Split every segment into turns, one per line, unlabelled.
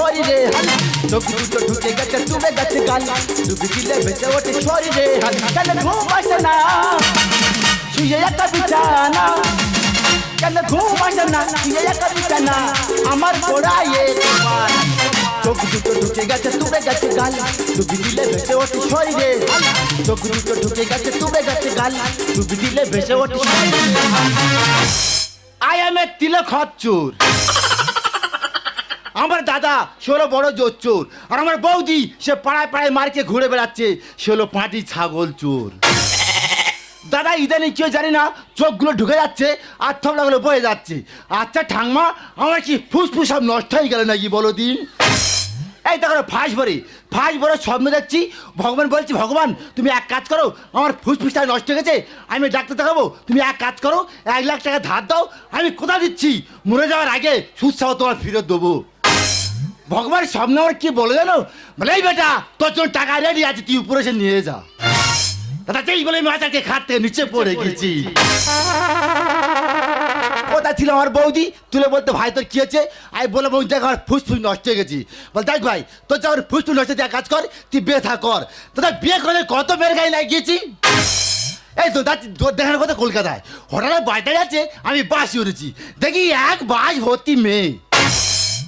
শরীরে চোখ দুটো ঢুকে গেছে চুমে গেছে গাল। ডুবি দিলে ভেসে ওঠে শরীরে কেন ঘুম আসে না? শুয়ে একটা বিছানা। কেন ঘুম আসে না? শুয়ে একটা বিছানা। আমার গোড়ায় তোমার। চোখ দুটো ঢুকে গেছে তুবে গেছে গাল। ডুবি দিলে ভেসে ওঠে শরীরে চোখ দুটো ঢুকে গেছে তুবে গেছে গাল। ডুবি দিলে ভেসে ওঠে আই এম এ তিলক হচ্চুর। আমার দাদা, সে হলো বড় জোর চোর আর আমার বৌদি, সে পাড়ায় পাড়ায় মার্কে ঘুরে বেড়াচ্ছে। সে হলো পাঁটি ছাগল চোর। দাদা, ইদানিং কেউ জানি না, চোখগুলো ঢুকে যাচ্ছে আর থমলাগুলো বয়ে যাচ্ছে। আচ্ছা ঠাংমা আমার কি ফুসফুস সব নষ্ট হয়ে গেল নাকি বলো দিন? এই দেখো, ফাঁস ভরে ফাঁস ভরে স্বপ্ন দেখছি। ভগবান বলছি, ভগবান, তুমি এক কাজ করো, আমার ফুসফুসটা নষ্ট হয়ে গেছে, আমি ডাক্তার দেখাবো। তুমি এক কাজ করো, এক লাখ টাকা ধার দাও, আমি কোথা দিচ্ছি? মরে যাওয়ার আগে সুস্বাহ তোমার ফেরত দেবো। ভগবান স্বপ্ন আমার কি বলে জানো? বলে এই বেটা তোর জন্য টাকা রেডি আছে তুই উপরে এসে নিয়ে যা। দাদা যেই বলে মাথাকে থেকে নিচে পড়ে গেছি। কোথা ছিল আমার বৌদি? তুলে বলতে ভাই তোর কি হচ্ছে? আমি বলে বৌদি দেখ আমার ফুসফুস নষ্ট হয়ে গেছি। বল দেখ ভাই তোর যখন ফুসফুস নষ্ট হয়েছে কাজ কর তুই বিয়ে থা কর। দাদা বিয়ে করে কত মেয়ের গায়ে লাগিয়েছি এই তো দাদা তোর দেখার কথা কলকাতায়। হঠাৎ বাড়িতে যাচ্ছে আমি বাসি উঠেছি দেখি এক বাস ভর্তি মেয়ে।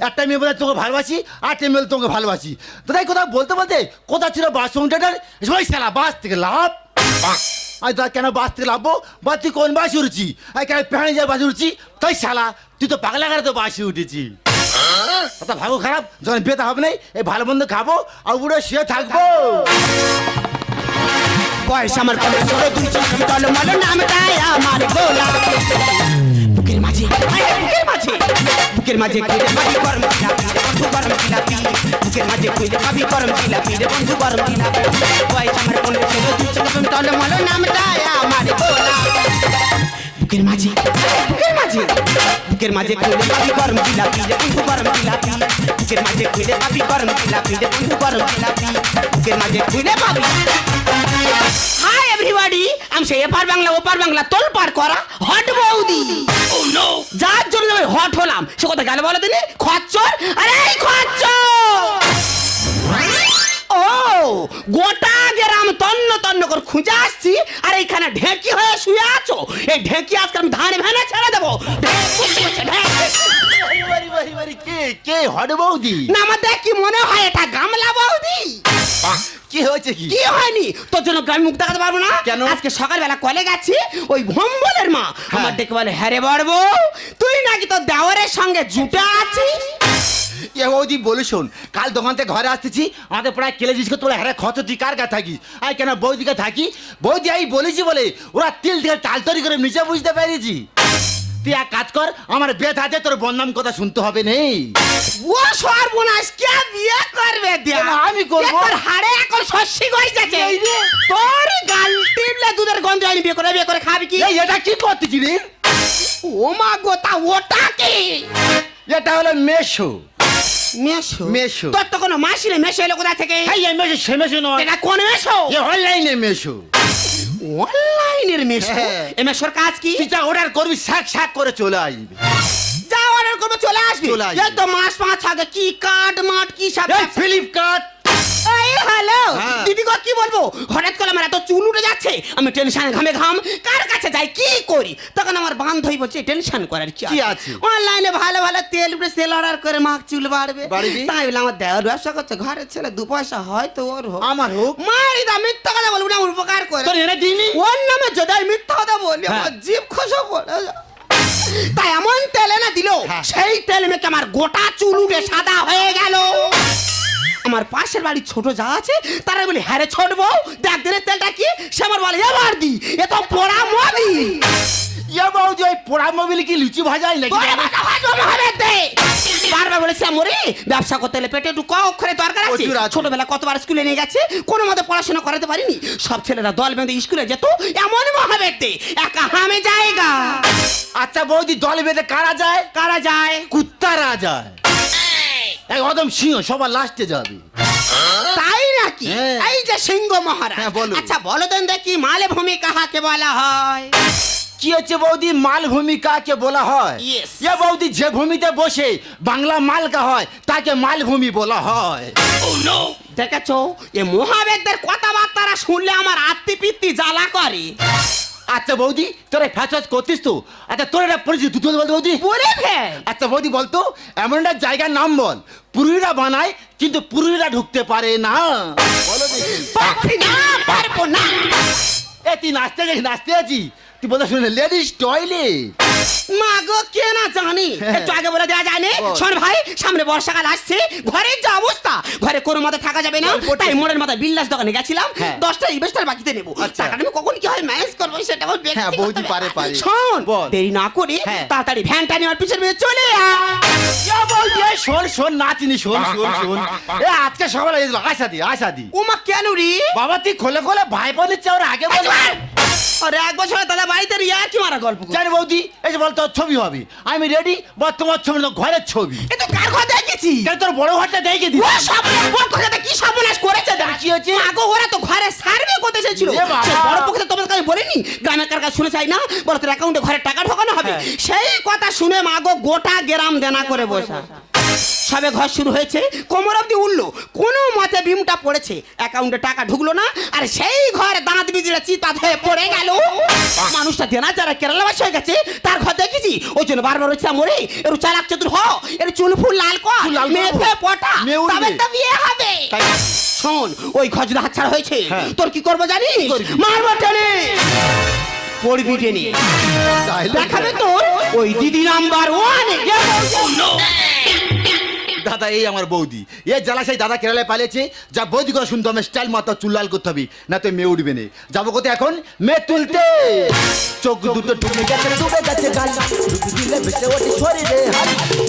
একটা মেয়ে বলে তোকে ভালোবাসি একটা মেয়ে বলে তোকে ভালোবাসি। দাদা এই কথা বলতে বলতে কোথা ছিল বাস সংটাটার ওই সালা বাস থেকে লাভ আমি দাদা কেন বাস থেকে লাভবো বা তুই কোন বাসে উঠেছি আর কেন প্যানে যায় বাসে উঠছি তাই শালা তুই তো পাগলা করে তো বাসে উঠেছি তা ভাগো খারাপ যখন বেতা হবে নাই এই ভালো মন্দ খাব আর উড়ে শুয়ে থাকব।
বয়স আমার দুই চোখ মল নামটাই আমার গোলা বুকের মাঝে বুকের মাঝে। বুকের মাঝে কইলে পাবি গরম জিলাপি রে বন্ধু গরম জিলাপি বুকের মাঝে কইলে পাবি গরম জিলাপি রে বন্ধু গরম জিলাপি বয়স আমার কত ছোট দুই চোখ টল মল নামটাই আমার গোলা বুকের মাঝে বুকের মাঝে বুকের মাঝে কইলে পাবি গরম জিলাপি রে বন্ধু গরম জিলাপি বুকের মাঝে কইলে পাবি গরম জিলাপি রে বন্ধু গরম জিলাপি বুকের মাঝে কইলে পাবি হাই এভরিবডি আমি সেই এপার বাংলা ওপার বাংলা তোল পার করা হট বৌদি যার জন্য আমি হট হলাম। সে কথা গেল বলো দিনে? খচ্চর? আরে এই খচ্চর! ও গোটা গ্রাম তন্ন তন্ন করে খুঁজে আসছি আর এইখানে ঢেকি হয়ে শুয়ে আছো। এই ঢেকি আজকে আমি ধানে ভেনে ছেড়ে দেবো।
কে কে হরে বৌদি?
না আমার দেখ কি মনে হয় এটা বৌদি
কি হয়েছে কি?
কি হয়নি? তোর জন্য আমি মুখ দেখাতে পারব না?
কেন?
আজকে সকালবেলা কলে গেছি ওই ভম্বলের মা আমার ডেকে বলে হ্যাঁ রে বড়বো তুই নাকি তোর দেওয়ারের সঙ্গে জুটে আছিস
এ বৌদি বলে শোন কাল দোকান থেকে ঘরে আসতেছি আমাদের প্রায় কেলে জিজ্ঞেস করতে বলে হ্যাঁ খত তুই কার কাছে থাকিস? আই কেন বৌদিকে থাকি? বৌদি আমি বলেছি বলে ওরা তিল থেকে তাল তৈরি করে নিচে বুঝতে পেরেছি। তুই এক কাজ কর আমার বেত আছে তোর বদনাম কথা শুনতে হবে নেই
ও সর্বনাশ কে বিয়ে করবে
কেন আমি করব?
তোর হাড়ে এখন শস্যি
এই রে।
তোর গাল টিপলে দুধের গন্ধ আনি বিয়ে করে বিয়ে করে খাবি কি?
এই এটা কি করতেছি রে?
ও মা গো তা ওটা কি?
এটা হলো মেশো।
মেশো?
মেশো।
তোর তো কোনো মাসি নেই মেশো এলো কোথা থেকে?
এই মেশো সে মেশো নয়।
এটা কোন মেশো?
এ অনলাইনে মেশো।
অনলাইনের মেশো
হ্যাঁ।
এ মেশোর কাজ কি
তুই যা অর্ডার করবি শাক শাক করে চলে আসবি
যা অর্ডার করবে চলে আসবি
চলে আসবে।
এই তো মাস পাঁচ আগে কি কাট মাট কি সব
এই ফ্লিপকার্ট
হ্যালো
হ্যাঁ।
দিদি গো কি বলব হঠাৎ করে আমার এত চুল উঠে যাচ্ছে আমি টেনশন ঘামে ঘাম কার কাছে যাই কি করি তখন আমার বান্ধবী বলছে টেনশন করার কি
আছে?
অনলাইনে ভালো ভালো তেল উপরে তেল অর্ডার করে মাখ চুল বাড়বে? তাই বলে আমার দেওয়ার ব্যবসা করছে ঘরের ছেলে দু পয়সা হয়তো ওর হোক
আমার হোক
মারি দা মিথ্যা কথা বলব না উপকার করে
তোর এনে দিইনি
ওর নামে যদি আমি মিথ্যা কথা বলি
হ্যাঁ।
আমার জিভ খসে যায়। তাই এমন তেল এনে দিল
হ্যাঁ।
সেই তেল মেখে আমার গোটা চুল উঠে সাদা হয়ে গেল আমার পাশের বাড়ির ছোট যা আছে তারা বলি হ্যাঁ রে ছোট বউ দেখ দিনের তেলটা কি? সে আমার বলে এবার দি এ তো পোড়া মদি
ইয়ে বৌদি ওই পোড়া মোবিল কি লুচি ভাজাই
ভাজবো মহাবেদ। দে। বারবার বলেছি মরে ব্যবসা করতে হলে পেটে একটু ক অক্ষরে দরকার আছে। ছোটবেলা কতবার স্কুলে নিয়ে গেছে কোনো মতে পড়াশোনা করাতে পারিনি। সব ছেলেরা দল বেঁধে স্কুলে যেত এমন মহাবেদ একা হামে জায়গা।
আচ্ছা বৌদি দল বেঁধে কারা যায়?
কারা যায়?
কুত্তারা যায়। একদম সিংহ সবার লাস্টে যাবে।
তাই নাকি?
হ্যাঁ।
এই যে সিংহ মহারাজ।
হ্যাঁ, বলো।
আচ্ছা বলো দেন দেখি মালে ভূমি কাহাকে বলা হয়?
কি হচ্ছে বৌদি? মালভূমি কাকে বলা হয়?
Yes.
এ বৌদি যে ভূমিতে বসে বাংলা মালকা হয় তাকে মালভূমি বলা হয়।
দেখেছ? এ মহাবেদদের কথাবার্তারা শুনলে আমার আত্মি পিত্তি জ্বালা করে।
আচ্ছা বৌদি তোরা ফ্যাচাস করতিস তো? আচ্ছা তোর একটা পরিচিত দুটো বলতো বৌদি।
বলে ফেল।
আচ্ছা বৌদি বলতো এমন একটা জায়গার নাম বল। পুরুলিরা বানায় কিন্তু পুরুলিরা ঢুকতে পারে না। বলো দেখি।
না পারব না।
এ তুই নাচতে যাই নাচতে আছি তুই বলতে শুনে লেডিস টয়লেট।
মা গো কে না জানি
হ্যাঁ।
একটু আগে বলে দেওয়া যায় না
বল।
শোন ভাই সামনে বর্ষাকাল আসছে ঘরের যে অবস্থা ঘরে কোনো মতে থাকা যাবে না তাই মোড়ের মাথায় বিল্লাস দোকানে গেছিলাম
হ্যাঁ।
দশটা ইনভেস্টার বাকিতে নেব
আচ্ছা।
টাকাটা আমি কখন কি হয় ম্যানেজ করব সেটা আমার
হ্যাঁ, বৌদি পারে, পারে।
শোন দেরি না করে
হ্যাঁ।
তাড়াতাড়ি ভ্যানটা আমার পিছনে চলে আয়।
শোন শোন নাচিনি শোন শোন শোন এ আজকে সকালে এসলো আশা দি আশা দি
ওমা কেন রে
বাবা তুই খোলে খোলে ভাই বোনের চেয়ে আগে বল
আরে এক বছর দাদা বাড়িতে রিয়া কি মারা গল্প
জানি বৌদি এই যে বল তোর ছবি হবে। আমি রেডি বা তোমার ছবি না, ঘরের ছবি।
এ তো কার ঘর দেখেছি
কেন তোর বড় ঘরটা দেখে
ও
দিচ্ছি
বড় কথাটা কি সর্বনাশ করেছে
কি হয়েছে?
আগো ওরা তো ঘরে সার্ভে করতে এসেছিল। সে বড় পক্ষে তোমার কাছে বলিনি গ্রামের কার কাছে শুনে চাই না বল তোর অ্যাকাউন্টে ঘরে টাকা ঢোকানো হবে?
হ্যাঁ।
সেই কথা শুনে মাগো গোটা গ্রাম দেনা করে বসা। সবে ঘর শুরু হয়েছে কোমর অব্দি উঠল কোনো মতে বিমটা পড়েছে। অ্যাকাউন্টে টাকা ঢুকলো না আর সেই ঘর দাঁত বিজলে চিতাত হয়ে পড়ে গেল। মানুষটা দেনা যারা কেরালাবাসী হয়ে গেছে তার ঘর দেখেছি। ওই জন্য বারবার হচ্ছে মরে এর চালাক চতুর হ এর চুল ফুল লাল কর মেয়ে। পটা তবে তো বিয়ে হবে। শোন ওই ঘর যদি হাতছাড়া হয়েছে
হ্যাঁ।
তোর কি করব জানিস? মারবো টেনে। পড়বি টেনে। দেখাবে তোর ওই দিদি নাম্বার ওয়ান
দাদা, এই আমার বৌদি। এ জ্বালাশাই দাদা কেরালায় পালিয়েছে, যা বৌদি কথা শুনতে হবে স্টাইল মাথা চুল্লাল করতে হবে, না তো মেয়ে উঠবে না। যাব কোথায় এখন? মেয়ে তুলতে। চোখ দুটো ঢুকে গেছে, ডুবে গেছে গাল। দিলে ওঠে শরীরে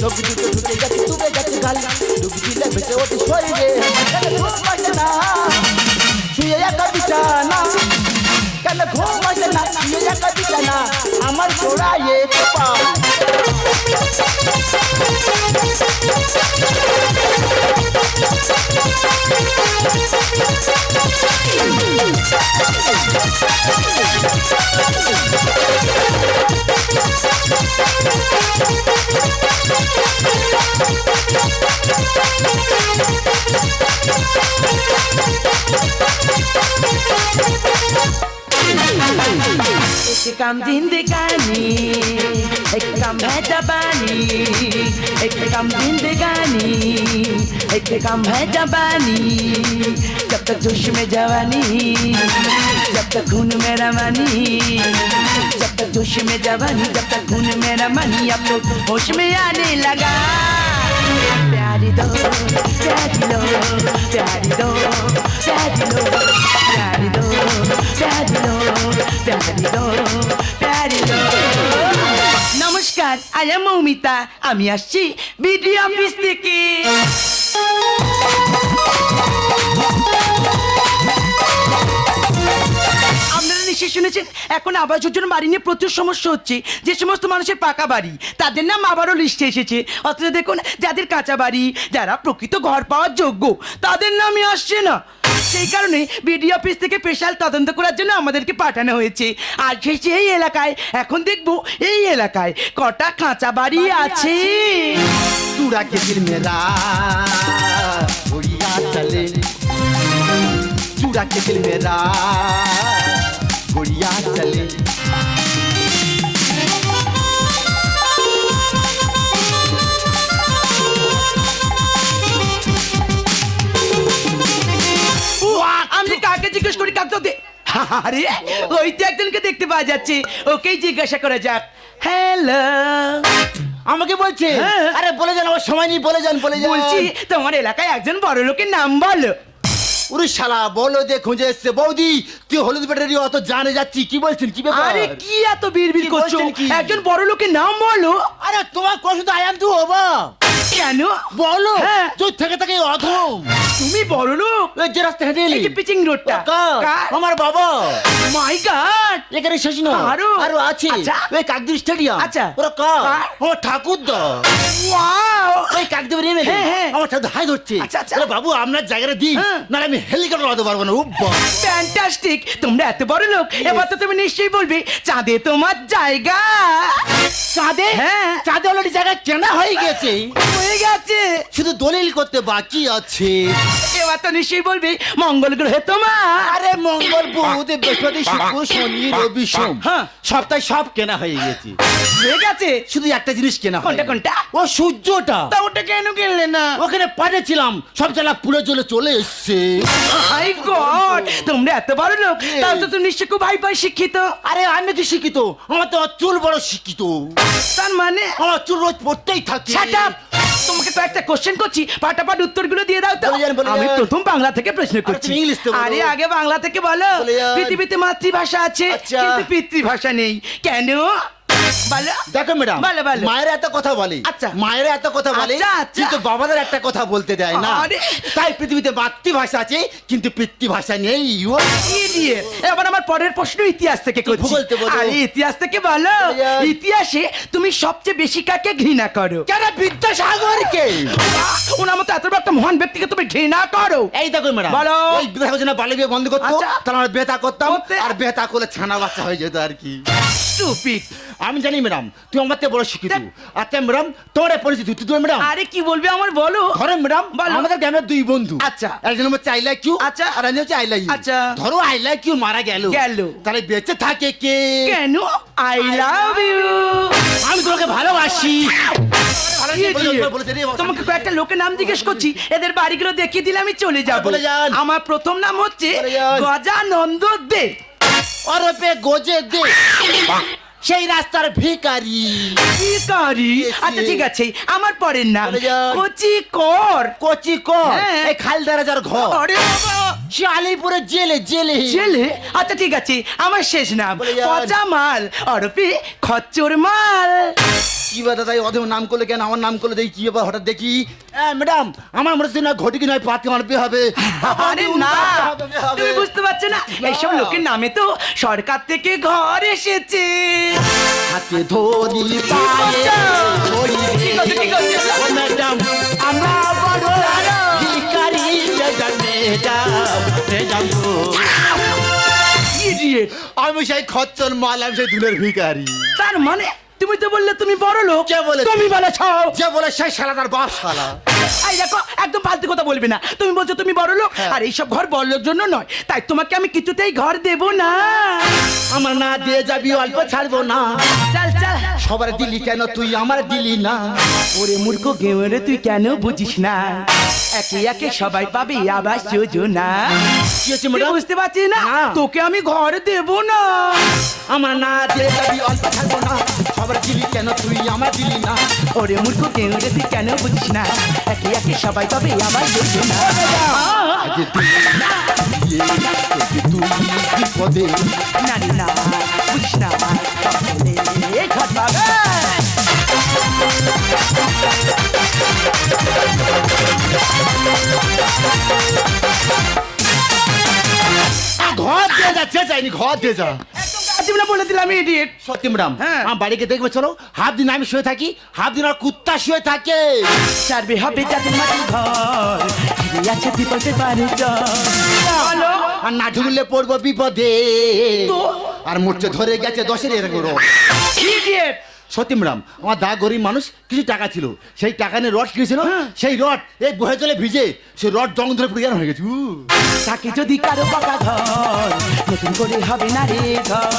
চোখ দুটো ঢুকে গেছে, ডুবে গেছে গাল। দিলে ওঠে শরীরে কেন ঘুম আসে না শুয়ে একা বিছানা আমার গোড়ায় কপাল
एक जिंदगानी एक काम है जबानी, एक काम जिंदगानी एक काम है जबानी, जब तक जोश में जवानी, जब तक खून में रवानी, जब तक जोश में जवानी, जब तक खून में रवानी, अब तो होश में आने लगा। प्यारी दो प्यारी दो प्यारी दो प्यारी दो। এম আমি আসছি বিডি অফিস থেকে। আপনারা নিশ্চয়ই শুনেছেন, এখন আবাস যোজনা বাড়ি নিয়ে প্রচুর সমস্যা হচ্ছে। যে সমস্ত মানুষের পাকা বাড়ি, তাদের নাম আবারও লিস্টে এসেছে। অথচ দেখুন, যাদের কাঁচা বাড়ি, যারা প্রকৃত ঘর পাওয়ার যোগ্য, তাদের নামই আসছে না। সেই কারণে বিডি অফিস থেকে স্পেশাল তদন্ত করার জন্য আমাদেরকে পাঠানো হয়েছে। আর সেই এই এলাকায় এখন দেখব এই এলাকায় কটা কাঁচা বাড়ি আছে। চূড়া কে মেরা উড়িয়া চলে। মেরা চলে। আরে ওই তো একজনকে দেখতে পাওয়া যাচ্ছে। ওকেই জিজ্ঞাসা করা যাক। হ্যালো।
আমাকে বলছে?
হ্যাঁ।
আরে বলে যান আমার সময় নেই বলে যান বলে যান।
বলছি তোমার এলাকায় একজন বড় লোকের নাম বলো।
উরে শালা বলো যে খুঁজে এসছে। বৌদি তুই হলুদ ব্যাটারি অত জানে যাচ্ছি কি বলছেন কি ব্যাপার?
আরে কি এত বিড়বিড় করছ? একজন বড় লোকের নাম বলো।
আরে তোমার তো আই এম টু ওবা
কেন?
বলো।
হ্যাঁ।
তুই থেকে থেকে অধম।
তুমি বড় লোক।
যে রাস্তা হেঁটে এলি।
পিচিং রোডটা?
আমার বাবা।
মাই গড
এখানে শেষ নয়।
আরও?
আরও আছে।
আচ্ছা।
ওই কাকদ্বীপ স্টেডিয়াম
আচ্ছা।
ওরা? ও ঠাকুর দা
ওয়াও
ওই
হ্যাঁ, হ্যাঁ।
আমার সাথে হাই ধরছে।
আচ্ছা, আচ্ছা।
বাবু আপনার জায়গাটা দিন।
হ্যাঁ।
নাহলে আমি হেলিকপ্টার উড়াতে পারব না। উব্বা
ফ্যান্টাস্টিক তোমরা এত বড় লোক। এবার তো তুমি নিশ্চয়ই বলবে চাঁদে তোমার জায়গা?
চাঁদে?
হ্যাঁ।
চাঁদে অলরেডি জায়গা কেনা হয়ে গেছে। শুধু দলিল করতে বাকি আছে।
এবার তো নিশ্চয়ই বলবে মঙ্গল গ্রহে তোমার।
আরে মঙ্গল বুধ বৃহস্পতি শুক্র শনি রবি সোম।
হ্যাঁ।
সপ্তাহে সব কেনা হয়ে গেছে।
হয়ে গেছে?
শুধু একটা জিনিস কেনা।
কোনটা, কোনটা?
ও সূর্যটা।
তা ওটা কেন কিনলে না?
ওখানে পাঠিয়েছিলাম সব পুরো চলে চলে এসছে।
মাই গড তোমরা এত বড় লোক তাও তো তুমি নিশ্চয়ই খুব ভাই ভাই শিক্ষিত।
আরে আমি কি শিক্ষিত? আমার তো চুল বড় শিক্ষিত।
তার মানে?
আমার চুল রোজ পড়তেই থাকে!
তোমাকে তো একটা কোশ্চেন করছি পাটাপাট উত্তরগুলো দিয়ে দাও তো। আমি প্রথম বাংলা থেকে প্রশ্ন করছি। আরে আগে বাংলা থেকে বলো। পৃথিবীতে মাতৃভাষা আছে
আচ্ছা।
কিন্তু পিতৃভাষা নেই। কেন? বলো
দেখো ম্যাডাম
বলো, বলো।
মায়ের এত কথা বলে
আচ্ছা।
মায়ের এত কথা বলে
আচ্ছা, আচ্ছা।
কিন্তু বাবাদের একটা কথা বলতে দেয় না তাই পৃথিবীতে মাতৃভাষা আছে কিন্তু পিতৃভাষা নেই
এবার আমার পরের প্রশ্ন ইতিহাস থেকে করছি
বলো।
আরে ইতিহাস থেকে বলো ইতিহাসে তুমি সবচেয়ে বেশি কাকে ঘৃণা করো
কেন বিদ্যাসাগরকে
ওনার মতো এত একটা মহান ব্যক্তিকে তুমি ঘৃণা করো
এই দেখো ম্যাডাম
বলো।
ওই বিদ্যাসাগর বাল্য বিয়ে বন্ধ করতো
আচ্ছা।
তাহলে আমরা বেতা করতাম
করতে।
আর বেতা করলে ছানা বাচ্চা হয়ে যেত আর কি! আমি জানি ম্যাডাম। তুই আমার থেকে বড় শিক্ষিত। আচ্ছা ম্যাডাম তোমার পরিচিত তুই তো ম্যাডাম।
আরে কি বলবে আমার বলো।
ধরো ম্যাডাম। আমাদের গ্রামের দুই বন্ধু।
আচ্ছা।
একজন হচ্ছে আই লাইক ইউ
আচ্ছা।
আর একজন হচ্ছে আই লাইক ইউ
আচ্ছা।
ধরো আই লাইক ইউ মারা গেল।
গেল।
তাহলে বেঁচে থাকে কে?
কেন? আই লাভ ইউ
আমি তোমাকে ভালোবাসি। বাবা।
তোমাকে কয়েকটা লোকের নাম জিজ্ঞেস করছি। এদের বাড়িগুলো দেখিয়ে দিলে আমি চলে যাব। আমার প্রথম নাম হচ্ছে গজানন্দ দে।
অরপে গোজে দে। সেই রাস্তার ভিকারি ভিকারি
আচ্ছা ঠিক আছে আমার পরের নাম। কচি কর
কচি কর
হ্যাঁ।
এই খালদারাজার ঘর।
আরে বাবা।
সে আলিপুরের জেলে। জেলে?
ছেলে আচ্ছা ঠিক আছে আমার শেষ নাম। পচা মাল অরপি খচ্চর মাল।
কি বা দাদা অধম নাম করলে কেন? আমার নাম করলে দেখি কি ব্যাপার? হঠাৎ দেখি ম্যাডাম আমার মনে হচ্ছে না ঘটিকি নয় পাতি আমার হবে।
আরে না তুমি বুঝতে পারছ না? এইসব লোকের নামে তো সরকার থেকে ঘর এসেছে।
হাতে ধরি পায়ে ম্যাডাম আমরা বড় ভিখারি ম্যাডাম! আমি সেই খচ্চর মাল আমি সেই দুলের ভিখারি।
তার মানে তুমি তো বললে তুমি বড় লোক।
কে বলেছে?
তুমি বলেছ
যে বলে সেই শালা তার বাপ শালা।
এই দেখো একদম ফালতু কথা বলবে না। তুমি বলছো তুমি বড় লোক
হ্যাঁ।
আর এইসব ঘর বড় লোক জন্য নয়। তাই তোমাকে আমি কিছুতেই ঘর দেব না।
আমার না দিয়ে যাবি অল্প ছাড়বো না।
চল চল।
সবার দিলি কেন তুই আমার দিলি না।
ওরে মূর্খ গেমরে তুই কেন বুঝিস না? একে একে সবাই পাবে আবাস যোজনা।
কি হচ্ছে
তুই
ম্যাডাম
বুঝতে পারছিস না?
না।
তোকে আমি ঘর দেব না।
আমার না দিয়ে যাবি অল্প ছাড়বো না। সবার দিলি কেন তুই আমার দিলি না?
ওরে মূর্খ গেমরে তুই কেন বুঝিস না? একে একে সবাই
তুই দিয়ে, আগে তুই বিপদে
নারী না বুঝিস না ঘর
দিয়ে যা যে চাইনি ঘর দিয়ে যা।
একদম বলে দিলাম ইডিয়েট
সত্যি ম্যাডাম
হ্যাঁ।
আমার বাড়িকে দেখবে চলো। হাফ দিন আমি শুয়ে থাকি হাফ দিন আর কুত্তা শুয়ে থাকে।
চারবে হবে যাদের মাটি ঘর। ঘিরে আছে বিপদে পারে চলো।
আর না ঢুকলে পড়ব বিপদে। আর মুর্চে ধরে গেছে দশের এরকম
ইডিয়েট
সত্যি ম্যাডাম আমার দা গরিব মানুষ কিছু টাকা ছিল। সেই টাকা নিয়ে রড কিনেছিল
হ্যাঁ।
সেই রড এই বহে জলে ভিজে সেই রড জং ধরে পুড়ে হয়ে গেছে।
তাকে যদি কারও পাকা ঘর নতুন করে হবে না রে ঘর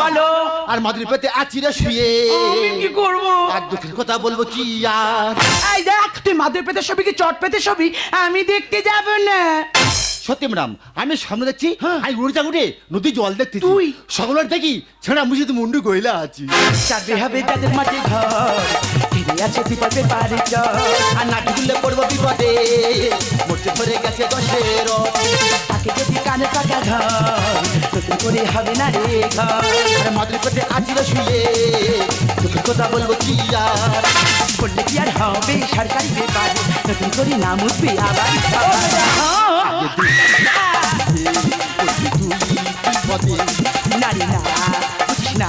বলো
আর মাদুরি পেতে আচিরে শুয়ে।
আমি কি করব?
আর দুঃখের কথা বলব কি আর।
এই দেখ তুই মাদুর পেতে ছবি কি চট পেতে ছবি? আমি দেখতে যাব না।
সত্যি ম্যাডাম আমি সামনে দেখছি আমি উড়ে উঠে নদী জল দেখতে
হ্যাঁ। তুই?
সকলের দেখি ছেড়া মুছে তো মুন্ডু গইলা আছি
চারবে হবে যাদের মাটির ঘর ঘিরে আছে বিপদে পারে
আর না ঢুকলে পড়ব বিপদে ধরে গেছে দশের।
তাকে যদি কানে পাকা ঘর নতুন করে হবে না রে ঘর
আর মাদুরি পেতে আচিরে শুয়ে দুঃখের কথা বলব কি আর?
বললে কি আর হবে সরকারি ব্যাপার? নতুন করে নাম উঠবে আবার নারী না না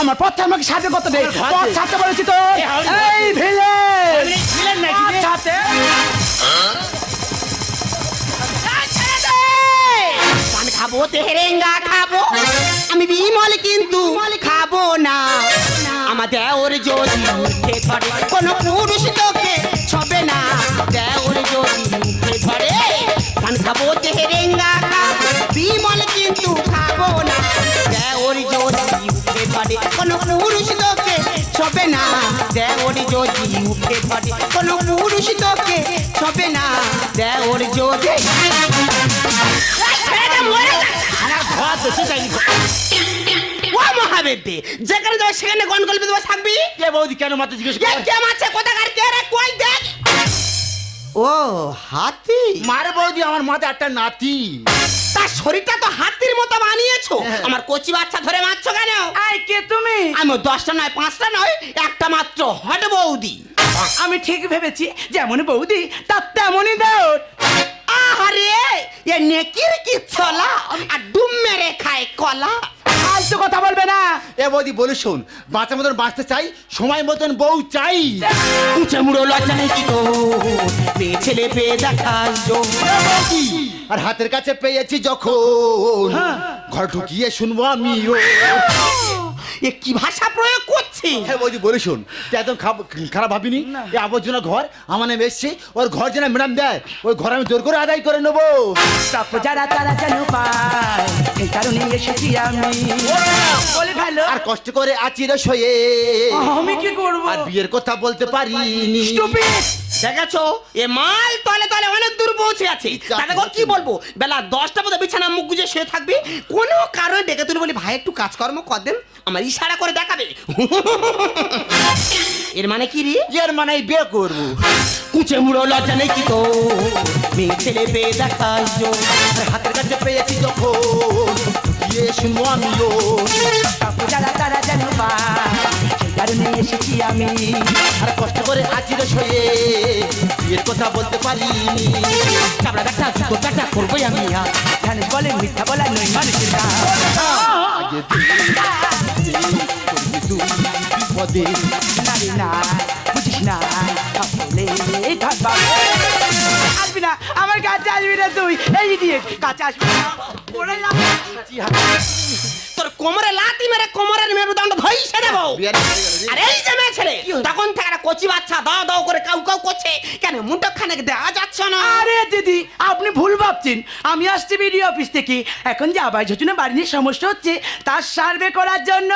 আমার পথ আমাকে সাথে কত দে। পথ ছাড়তে বলেছি তো। এই ভিলে ছাড়তে।
খাব তেহেরেঙ্গা খাব। আমি বিমল কিন্তু খাব না। আমার দেওর যদি মুখে ধরে কোনো পুরুষ তোকে ছবে না। দেওর যদি মুখে ধরে পান খাব তেহেরেঙ্গা খাব। বিমল কিন্তু খাব না। দেওর যদি মুখে ধরে কোনো পুরুষ তোকে ছবে না। দেওর যদি মুখে ধরে কোনো পুরুষ তোকে ছবে না। দেওর যদি ও মহাবেদে যেখানে যাবে সেখানে গন দেবো থাকবি।
কে বৌদি কেন মাথা জিজ্ঞেস
কে
করে?
আছে কোথাকার? কে রে? কই দেখ। ও হাতি?
মারে বৌদি আমার মাথায় একটা নাতি।
তার শরীরটা তো হাতির মতো বানিয়েছো।
হ্যাঁ।
আমার কচি বাচ্চা ধরে মারছো কেন?
আই কে তুমি?
আমি দশটা নয় পাঁচটা নয় একটা মাত্র হট বৌদি।
আমি ঠিক ভেবেছি যেমন বৌদি তার তেমনই দাও
আহারে এ নেকির কি ছলা? আর ডুম মেরে খায় কলা।
ফালতু কথা বলবে না।
এ বৌদি বলি শোন বাঁচার মতন বাঁচতে চাই সময় মতন বউ চাই।
উঁচে মুড়ো লজ্জা নেই কি তো মেয়ে ছেলে পেয়ে দেখাস
বৌদি, আর হাতের কাছে পেয়েছি যখন
হ্যাঁ।
ঘর ঢুকিয়ে শুনব আমিও।
এ কি ভাষা প্রয়োগ করছে?
হ্যাঁ বৌদি বলে শোন। তুই একদম খারাপ ভাবিনি। এই আবর্জনা ঘর আমার নামে এসছে। ওর ঘর যেন ম্যাডাম দেয় ওই ঘর আমি জোর করে আদায় করে নেব।
যারা তারা যেন পায় এই কারণে এসেছি আমি। বলে ভালো
আর কষ্ট করে আছি রে
আমি কি করব?
আর বিয়ের কথা বলতে পারিনি!
দেখেছ? এ মাল তলে তলে অনেক দূর পৌঁছে আছে। কি বলব? বেলা দশটা মতো বিছানা মুখ গুজে শুয়ে থাকবি। কোনো কারণে ডেকে তুলে বলি ভাই একটু কাজকর্ম কর দেন আমার ইশারা করে দেখাবে। এর মানে কি রে?
এর মানে বিয়ে করব।
কুচে মুড়ো লজ্জা নেই কি তো মেয়ে ছেলে পেয়ে
আর হাতের কাছে পেয়েছি যখন। গিয়ে শুনব আমিও
প্রাপ্য যারা তারা যেন কারণে এসেছি আমি
আর কষ্ট করে আছি রে শোয়ে বিয়ের কথা বলতে পারিনি।
চাপড়া দেখা জুতো দেখা করবোই আমি আর।
জানিস বলে মিথ্যা বলা নই মানুষের
আগে বিপদে
নারী না বুঝিস না আসলে ঘর বাবা আসবি না আমার কাছে আসবি না তুই। এই দিয়ে কাছে আসবি না। পড়ে যাব।
তোর কোমরে লাতি মেরে কোমরের মেরুদণ্ড ধইছে দেবো। আর এই যে মেয়ে ছেলে তখন থেকে একটা কচি বাচ্চা দাও দাও করে কাউ কাউ করছে। কেন মুন্ডা খানেক দেওয়া যাচ্ছে না?
আরে দিদি আপনি ভুল ভাবছেন। আমি আসছি বিডিও অফিস থেকে। এখন যে আবাস যোজনা বাড়ি নিয়ে সমস্যা হচ্ছে তার সার্ভে করার জন্য।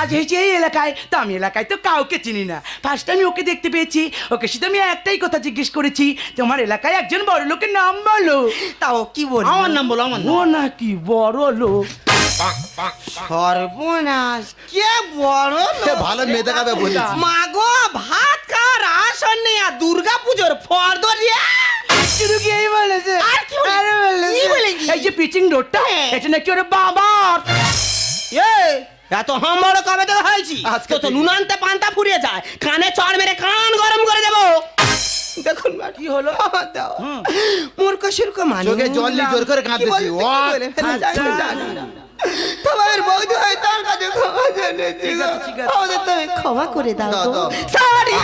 আজ হয়েছে এই এলাকায় তো আমি এলাকায় তো কাউকে চিনি না। ফার্স্ট আমি ওকে দেখতে পেয়েছি। ওকে শুধু আমি একটাই কথা জিজ্ঞেস করেছি তোমার এলাকায় একজন বড় লোকের নাম বলো।
তাও কি বল
আমার নাম বলো আমার
ও
নাম
নাকি বড় লোক
সর্বনাশ কে বড়
সে ভালো মেয়ে দেখাবে বলেছি।
মাগো ভাত খাওয়ার আসন নেই আর দুর্গা পুজোর ফর্দ
শুধু কি এই বলেছে?
আর কি
আরে বলেছে। এই যে পিচিং রোডটা
হ্যাঁ।
এটা নাকি ওর বাবার
এ এত হামড় কবে থেকে হয়েছি?
আজকে
তো তো। নুনান্তে পান্তা ফুরিয়ে যায়। কানে চড় মেরে কান গরম করে দেবো। দেখুন মা,
কি হলো?
আমার দাও মূর্খ সুর্খ মানুষ।
জল জোর করে কাঁদতেছি।
তোমার বৌদি হয় তার কাছে ক্ষমা জেনেছি। আমাদের তুমি ক্ষমা করে দাও sorry।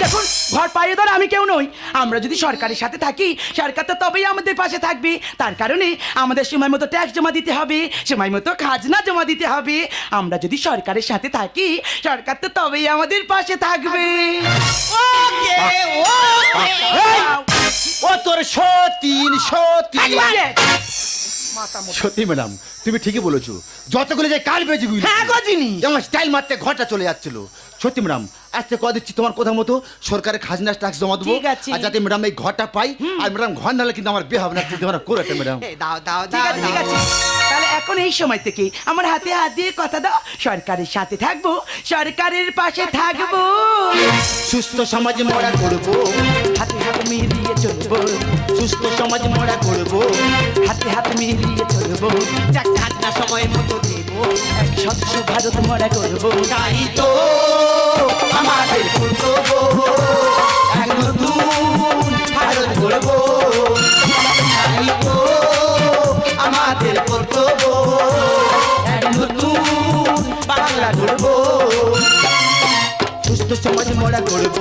দেখুন ঘর পাইয়ে ধর আমি কেউ নই। আমরা যদি সরকারের সাথে থাকি সরকার তো তবেই আমাদের পাশে থাকবে। তার কারণে আমাদের সময় মতো ট্যাক্স জমা দিতে হবে সময় মতো খাজনা জমা দিতে হবে। আমরা যদি সরকারের সাথে থাকি সরকার তো তবেই আমাদের পাশে থাকবে।
ও তোর সতীন সতীন। সত্যি ম্যাডাম তুমি ঠিকই বলেছ। যতগুলো যে কাল বেজে গুলি।
হ্যাঁ গো জিনি।
যেমন স্টাইল মারতে ঘরটা চলে যাচ্ছিল। সত্যি ম্যাডাম আজকে কয়া দিচ্ছি তোমার কথা মতো সরকারের খাজনা ট্যাক্স জমা দেবো। আর যাতে ম্যাডাম এই ঘরটা পাই আর ম্যাডাম ঘর নালে কিন্তু আমার বিয়ে হবে না কিন্তু আমার করে ম্যাডাম।
দাও দাও
ঠিক
দাও
আছে ঠিক
দাও।
আছে। তাহলে এখন এই সময় থেকে আমার হাতে হাত দিয়ে কথা দাও। সরকারের সাথে থাকব সরকারের পাশে থাকব।
সুস্থ সমাজে মরা করব।
হাতে হাত মিলিয়ে চলবো।
সুস্থ সমাজ মোড়া করব।
হাতে হাত মিলিয়ে চলবো।
খাজনা সময় মতো দেবো।
এক স্বচ্ছ ভারত মরা করব।
তাই তো আমাদের
সুস্থ সমাজ মোড়া করব।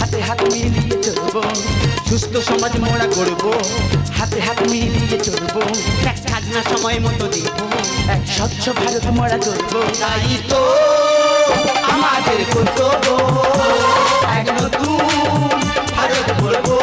হাতে হাত মিলিয়ে চলবো।
সুস্থ সমাজ মোড়া করব।
হাতে হাত মিলিয়ে চলবো।
ট্যাক্স খাজনা সময় মতো দেব।
এক স্বচ্ছ ভারত মোড়া চলব।
তাই তো আমাদের কর্তব্য। এক নতুন ভারত গড়বো।